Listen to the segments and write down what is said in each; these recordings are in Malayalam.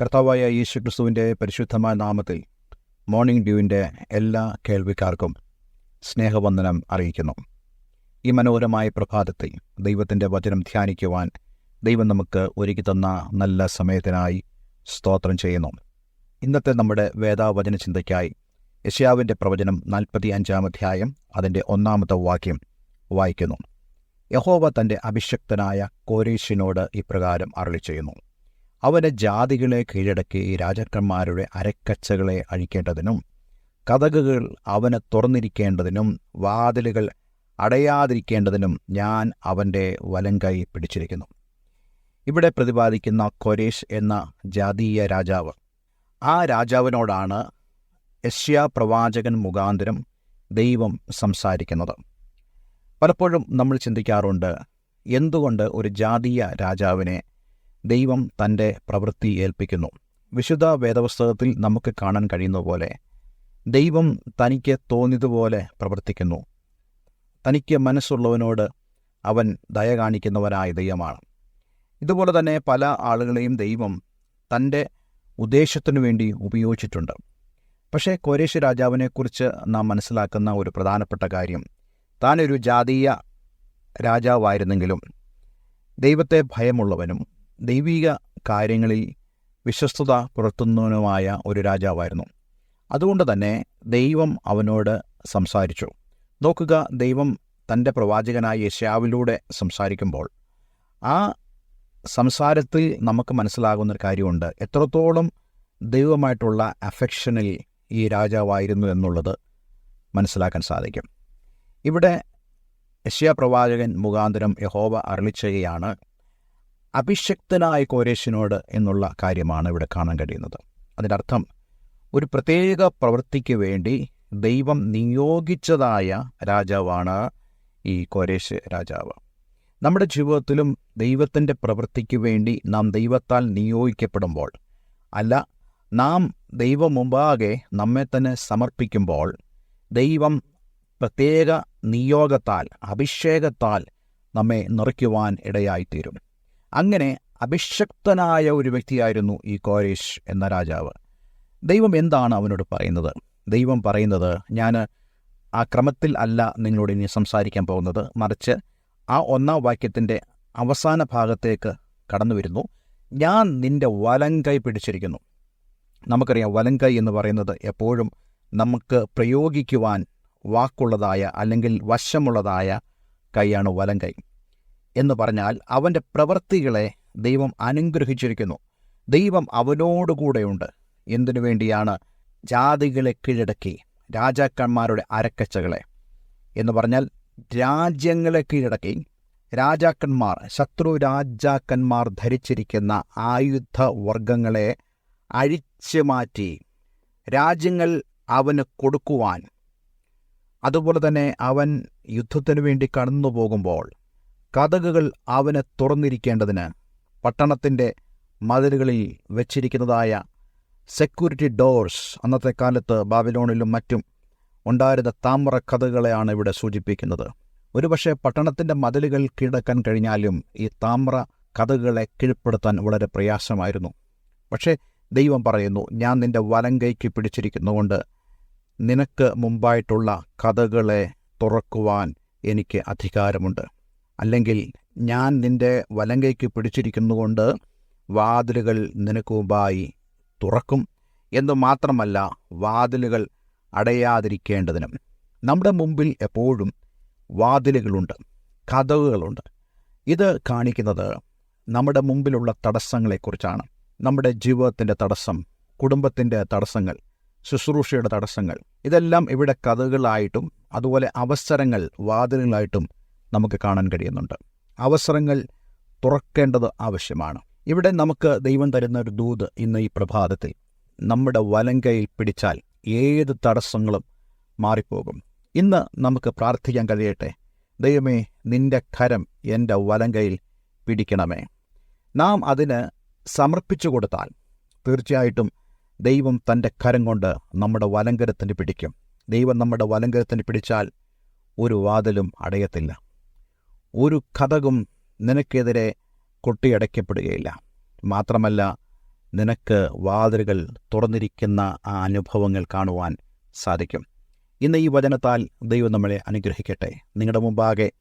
കർത്താവായ യേശു ക്രിസ്തുവിന്റെ പരിശുദ്ധമായ നാമത്തിൽ മോർണിംഗ് ഡ്യൂവിന്റെ എല്ലാ കേൾവിക്കാർക്കും സ്നേഹവന്ദനം അറിയിക്കുന്നു. ഈ മനോഹരമായ പ്രഭാതത്തിൽ ദൈവത്തിന്റെ വചനം ധ്യാനിക്കുവാൻ ദൈവം നമുക്ക് ഒരുക്കി തന്ന നല്ല സമയത്തിനായി സ്തോത്രം ചെയ്യുന്നു. ഇന്നത്തെ നമ്മുടെ വേദാവചന ചിന്തയ്ക്കായി യശ്യാവിന്റെ പ്രവചനം നാൽപ്പത്തി അഞ്ചാം അധ്യായം അതിന്റെ ഒന്നാമത്തെ വാക്യം വായിക്കുന്നു. യഹോവ തന്റെ അഭിഷക്തനായ കോരേഷിനോട് ഇപ്രകാരം അരളി ചെയ്യുന്നു അവന് ജാതികളെ കീഴടക്കി രാജാക്കന്മാരുടെ അരക്കച്ചകളെ അഴിക്കേണ്ടതിനും കഥകുകൾ അവന് തുറന്നിരിക്കേണ്ടതിനും വാതിലുകൾ അടയാതിരിക്കേണ്ടതിനും ഞാൻ അവന്റെ വലങ്കൈ പിടിച്ചിരിക്കുന്നു. ഇവിടെ പ്രതിപാദിക്കുന്ന കൊരേഷ് എന്ന ജാതീയ രാജാവ്. ആ രാജാവിനോടാണ് യശ്യാ പ്രവാചകൻ മുഖാന്തരം ദൈവം സംസാരിക്കുന്നത്. പലപ്പോഴും നമ്മൾ ചിന്തിക്കാറുണ്ട് എന്തുകൊണ്ട് ഒരു ജാതീയ രാജാവിനെ ദൈവം തന്റെ പ്രവൃത്തി ഏൽപ്പിക്കുന്നു. വിശുദ്ധ വേദപുസ്തകത്തിൽ നമുക്ക് കാണാൻ കഴിയുന്ന പോലെ ദൈവം തനിക്ക് തോന്നിയതുപോലെ പ്രവർത്തിക്കുന്നു. തനിക്ക് മനസ്സുള്ളവനോട് അവൻ ദയ കാണിക്കുന്നവനായ ദൈവമാണ്. ഇതുപോലെ തന്നെ പല ആളുകളെയും ദൈവം തന്റെ ഉദ്ദേശത്തിനു വേണ്ടി ഉപയോഗിച്ചിട്ടുണ്ട്. പക്ഷേ കോരേശ് രാജാവിനെക്കുറിച്ച് നാം മനസ്സിലാക്കുന്ന ഒരു പ്രധാനപ്പെട്ട കാര്യം താനൊരു ജാതീയ രാജാവായിരുന്നെങ്കിലും ദൈവത്തെ ഭയമുള്ളവനും ദൈവിക കാര്യങ്ങളിൽ വിശ്വസ്തത പുലർത്തുന്നവനുമായ ഒരു രാജാവായിരുന്നു. അതുകൊണ്ട് തന്നെ ദൈവം അവനോട് സംസാരിച്ചു. നോക്കുക ദൈവം തന്റെ പ്രവാചകനായ യശാവിലൂടെ സംസാരിക്കുമ്പോൾ ആ സംസാരത്തിൽ നമുക്ക് മനസ്സിലാകുന്നൊരു കാര്യമുണ്ട്. എത്രത്തോളം ദൈവമായിട്ടുള്ള അഫെക്ഷനിൽ ഈ രാജാവായിരുന്നു എന്നുള്ളത് മനസ്സിലാക്കാൻ സാധിക്കും. ഇവിടെ യശ്യാ പ്രവാചകൻ മുഖാന്തരം യഹോവ അരളിച്ചെയ്യാണ് അഭിഷക്തനായ കോരേശിനോട് എന്നുള്ള കാര്യമാണ് ഇവിടെ കാണാൻ കഴിയുന്നത്. അതിനർത്ഥം ഒരു പ്രത്യേക പ്രവൃത്തിക്ക് വേണ്ടി ദൈവം നിയോഗിച്ചതായ രാജാവാണ് ഈ കോരേശ് രാജാവ്. നമ്മുടെ ജീവിതത്തിലും ദൈവത്തിന്റെ പ്രവൃത്തിക്ക് വേണ്ടി നാം ദൈവത്താൽ നിയോഗിക്കപ്പെടുമ്പോൾ അല്ല നാം ദൈവം മുമ്പാകെ നമ്മെ തന്നെ സമർപ്പിക്കുമ്പോൾ ദൈവം പ്രത്യേക നിയോഗത്താൽ അഭിഷേകത്താൽ നമ്മെ നിറയ്ക്കുവാൻ ഇടയായിത്തീരും. അങ്ങനെ അഭിഷക്തനായ ഒരു വ്യക്തിയായിരുന്നു ഈ കോരേഷ് എന്ന രാജാവ്. ദൈവം എന്താണ് അവനോട് പറയുന്നത്? ദൈവം പറയുന്നത് ഞാൻ ആ ക്രമത്തിൽ അല്ല നിങ്ങളോട് ഇനി സംസാരിക്കാൻ പോകുന്നത്. മറിച്ച് ആ ഒന്നാം വാക്യത്തിന്റെ അവസാന ഭാഗത്തേക്ക് കടന്നു വരുന്നു. ഞാൻ നിന്റെ വലങ്കൈ പിടിച്ചിരിക്കുന്നു. നമുക്കറിയാം വലങ്കൈ എന്ന് പറയുന്നത് എപ്പോഴും നമുക്ക് പ്രയോഗിക്കുവാൻ വാക്കുള്ളതായ അല്ലെങ്കിൽ വശമുള്ളതായ കൈയാണ് വലങ്കൈ. എന്ന് പറഞ്ഞാൽ അവന്റെ പ്രവൃത്തികളെ ദൈവം അനുഗ്രഹിച്ചിരിക്കുന്നു. ദൈവം അവനോടുകൂടെയുണ്ട്. എന്തിനു വേണ്ടിയാണ് ജാതികളെ കീഴടക്കി രാജാക്കന്മാരുടെ അരക്കച്ചകളെ എന്ന് പറഞ്ഞാൽ രാജ്യങ്ങളെ കീഴടക്കി രാജാക്കന്മാർ ശത്രു രാജാക്കന്മാർ ധരിച്ചിരിക്കുന്ന ആയുധ വർഗങ്ങളെ അഴിച്ചു മാറ്റി രാജ്യങ്ങൾ അവന് കൊടുക്കുവാൻ. അതുപോലെ തന്നെ അവൻ യുദ്ധത്തിനു വേണ്ടി കടന്നു പോകുമ്പോൾ കഥകുകൾ അവന് തുറന്നിരിക്കേണ്ടതിന് പട്ടണത്തിന്റെ മതിലുകളിൽ വെച്ചിരിക്കുന്നതായ സെക്യൂരിറ്റി ഡോർസ് അന്നത്തെ കാലത്ത് ബാബിലോണിലും മറ്റും ഉണ്ടായിരുന്ന താമ്ര കഥകളെയാണ് ഇവിടെ സൂചിപ്പിക്കുന്നത്. ഒരുപക്ഷെ പട്ടണത്തിന്റെ മതിലുകൾ കീഴടക്കാൻ കഴിഞ്ഞാലും ഈ താമ്ര കഥകളെ കീഴ്പ്പെടുത്താൻ വളരെ പ്രയാസമായിരുന്നു. പക്ഷേ ദൈവം പറയുന്നു ഞാൻ നിന്റെ വലങ്കൈക്ക് പിടിച്ചിരിക്കുന്നുകൊണ്ട് നിനക്ക് മുമ്പായിട്ടുള്ള കഥകളെ തുറക്കുവാൻ എനിക്ക് അധികാരമുണ്ട്. അല്ലെങ്കിൽ ഞാൻ നിന്റെ വലങ്കൈക്ക് പിടിച്ചിരിക്കുന്നുകൊണ്ട് വാതിലുകൾ നിനക്ക് മുമ്പായി തുറക്കും എന്ന് മാത്രമല്ല വാതിലുകൾ അടയാതിരിക്കേണ്ടതിനും. നമ്മുടെ മുമ്പിൽ എപ്പോഴും വാതിലുകളുണ്ട് കഥകളുണ്ട് ഇത് കാണിക്കുന്നത് നമ്മുടെ മുമ്പിലുള്ള തടസ്സങ്ങളെക്കുറിച്ചാണ്. നമ്മുടെ ജീവിതത്തിന്റെ തടസ്സം കുടുംബത്തിന്റെ തടസ്സങ്ങൾ ശുശ്രൂഷയുടെ തടസ്സങ്ങൾ ഇതെല്ലാം ഇവിടെ കഥകളായിട്ടും അതുപോലെ അവസരങ്ങൾ വാതിലുകളായിട്ടും നമുക്ക് കാണാൻ കഴിയുന്നുണ്ട്. അവസരങ്ങൾ തുറക്കേണ്ടത് ആവശ്യമാണ്. ഇവിടെ നമുക്ക് ദൈവം തരുന്ന ഒരു ദൂത് ഇന്ന് ഈ പ്രഭാതത്തിൽ നമ്മുടെ വലങ്കയിൽ പിടിച്ചാൽ ഏത് തടസ്സങ്ങളും മാറിപ്പോകും. ഇന്ന് നമുക്ക് പ്രാർത്ഥിക്കാൻ കഴിയട്ടെ. ദൈവമേ നിന്റെ കരം എന്റെ വലങ്കയിൽ പിടിക്കണമേ. നാം അതിന് സമർപ്പിച്ചു കൊടുത്താൽ തീർച്ചയായിട്ടും ദൈവം തന്റെ കരം കൊണ്ട് നമ്മുടെ വലങ്കരത്തിന് പിടിക്കും. ദൈവം നമ്മുടെ വലങ്കരത്തിന് പിടിച്ചാൽ ഒരു വാതിലും അടയത്തില്ല. ഒരു കഥകും നിനക്കെതിരെ കൊട്ടിയടയ്ക്കപ്പെടുകയില്ല. മാത്രമല്ല നിനക്ക് വാതിലുകൾ തുറന്നിരിക്കുന്ന ആ അനുഭവങ്ങൾ കാണുവാൻ സാധിക്കും. ഇന്ന് ഈ വചനത്താൽ ദൈവം നമ്മളെ അനുഗ്രഹിക്കട്ടെ. നിങ്ങളുടെ മുമ്പാകെ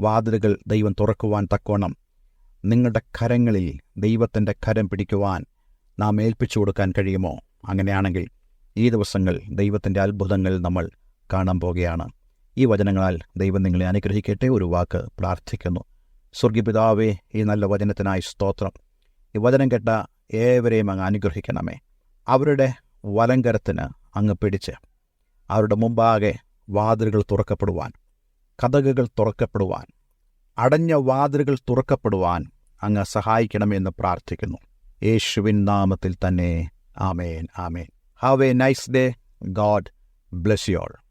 വാതിലുകൾ ദൈവം തുറക്കുവാൻ തക്കോണം നിങ്ങളുടെ കരങ്ങളിൽ ദൈവത്തിന്റെ കരം പിടിക്കുവാൻ നാം ഏൽപ്പിച്ചു കൊടുക്കാൻ കഴിയുമോ? അങ്ങനെയാണെങ്കിൽ ഈ ദിവസങ്ങൾ ദൈവത്തിന്റെ അത്ഭുതങ്ങൾ നമ്മൾ കാണാൻ പോകുകയാണ്. ഈ വചനങ്ങളാൽ ദൈവം നിങ്ങളെ അനുഗ്രഹിക്കട്ടെ ഒരു വാക്ക് പ്രാർത്ഥിക്കുന്നു. സ്വർഗീപിതാവേ ഈ നല്ല വചനത്തിനായി സ്തോത്രം. ഈ വചനം കേട്ട ഏവരെയും അങ്ങ് അനുഗ്രഹിക്കണമേ. അവരുടെ വലങ്കരത്തിന് അങ്ങ് പിടിച്ച്. അവരുടെ മുമ്പാകെ വാതിലുകൾ തുറക്കപ്പെടുവാൻ കഥകുകൾ തുറക്കപ്പെടുവാൻ അടഞ്ഞ വാതിലുകൾ തുറക്കപ്പെടുവാൻ അങ്ങ് സഹായിക്കണമെന്ന് പ്രാർത്ഥിക്കുന്നു. യേശുവിൻ നാമത്തിൽ തന്നെ amen amen. Have a nice day God bless you